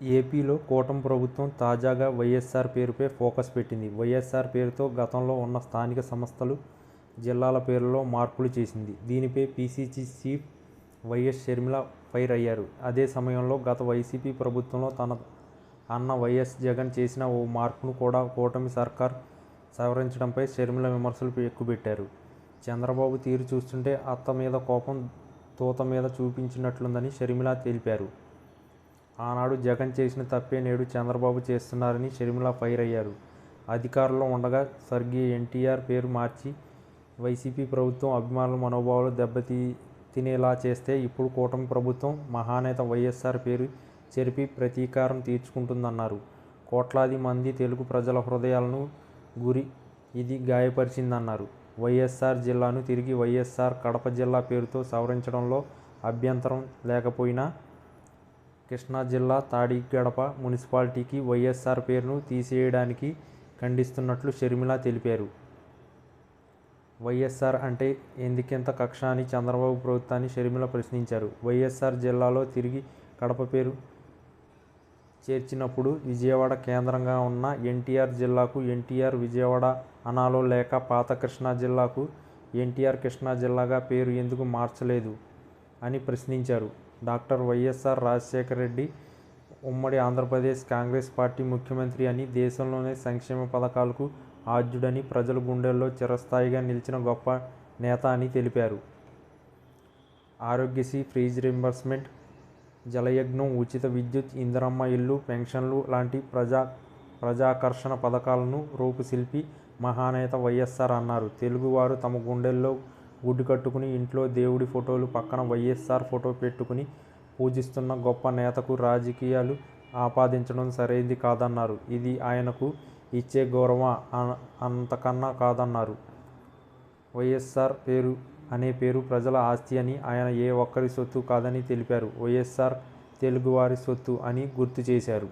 ఏపీలో కూటమి ప్రభుత్వం తాజాగా వైఎస్ఆర్ పేరుపై ఫోకస్ పెట్టింది. వైఎస్ఆర్ పేరుతో గతంలో ఉన్న స్థానిక సంస్థలు జిల్లాల పేర్లలో మార్పులు చేసింది. దీనిపై PCC chief YS Sharmila fire అయ్యారు. అదే సమయంలో గత వైసీపీ ప్రభుత్వంలో తన అన్న వైఎస్ జగన్ చేసిన ఓ మార్పును కూడా కూటమి సర్కార్ సవరించడంపై షర్మిల విమర్శలు ఎక్కుపెట్టారు. చంద్రబాబు తీరు చూస్తుంటే అత్త మీద కోపం తూత మీద చూపించినట్లుందని షర్మిల తెలిపారు. ఆనాడు జగన్ చేసిన తప్పే నేడు చంద్రబాబు చేస్తున్నారని షర్మిల ఫైర్ అయ్యారు. అధికారంలో ఉండగా స్వర్గీయ ఎన్టీఆర్ పేరు మార్చి వైసీపీ ప్రభుత్వం అభిమానుల మనోభావాలు దెబ్బతీ తినేలా చేస్తే ఇప్పుడు కూటమి ప్రభుత్వం మహానేత వైఎస్ఆర్ పేరు చెరిపి ప్రతీకారం తీర్చుకుంటుందన్నారు. కోట్లాది మంది తెలుగు ప్రజల హృదయాలను గురి ఇది గాయపరిచిందన్నారు. వైఎస్ఆర్ జిల్లాను తిరిగి వైఎస్ఆర్ కడప జిల్లా పేరుతో సవరించడంలో అభ్యంతరం లేకపోయినా కృష్ణా జిల్లా తాడిగడప మున్సిపాలిటీకి వైఎస్ఆర్ పేరును తీసేయడానికి ఖండిస్తున్నట్లు షర్మిల తెలిపారు. వైఎస్ఆర్ అంటే ఎందుకింత కక్ష అని చంద్రబాబు ప్రభుత్వాన్ని షర్మిల ప్రశ్నించారు. వైఎస్ఆర్ జిల్లాలో తిరిగి కడప పేరు చేర్చినప్పుడు విజయవాడ కేంద్రంగా ఉన్న ఎన్టీఆర్ జిల్లాకు ఎన్టీఆర్ విజయవాడ అనాలో లేక పాత కృష్ణా జిల్లాకు ఎన్టీఆర్ కృష్ణా జిల్లాగా పేరు ఎందుకు మార్చలేదు అని ప్రశ్నించారు. డాక్టర్ వైఎస్ఆర్ రాజశేఖర రెడ్డి ఉమ్మడి ఆంధ్రప్రదేశ్ కాంగ్రెస్ పార్టీ ముఖ్యమంత్రి అని దేశంలోనే సంక్షేమ పథకాలకు ఆద్యుడని ప్రజల గుండెల్లో చిరస్థాయిగా నిలిచిన గొప్ప నేత అని తెలిపారు. ఆరోగ్యశ్రీ ఫ్రీజ్ రింబర్స్మెంట్ జలయజ్ఞం ఉచిత విద్యుత్ ఇందిరమ్మ ఇల్లు పెన్షన్లు లాంటి ప్రజా ప్రజాకర్షణ పథకాలను రూపుశిల్పి మహానేత వైఎస్ఆర్ అన్నారు. తెలుగువారు తమ గుండెల్లో గుడ్డు కట్టుకుని ఇంట్లో దేవుడి ఫోటోలు పక్కన వైఎస్ఆర్ ఫోటో పెట్టుకుని పూజిస్తున్న గొప్ప నేతకు రాజకీయాలు ఆపాదించడం సరైంది కాదన్నారు. ఇది ఆయనకు ఇచ్చే గౌరవం అంతకన్నా కాదన్నారు. వైఎస్ఆర్ పేరు అనే పేరు ప్రజల ఆస్తి అని ఆయన ఏ ఒక్కరి సొత్తు కాదని తెలిపారు. వైఎస్ఆర్ తెలుగువారి సొత్తు అని గుర్తు చేశారు.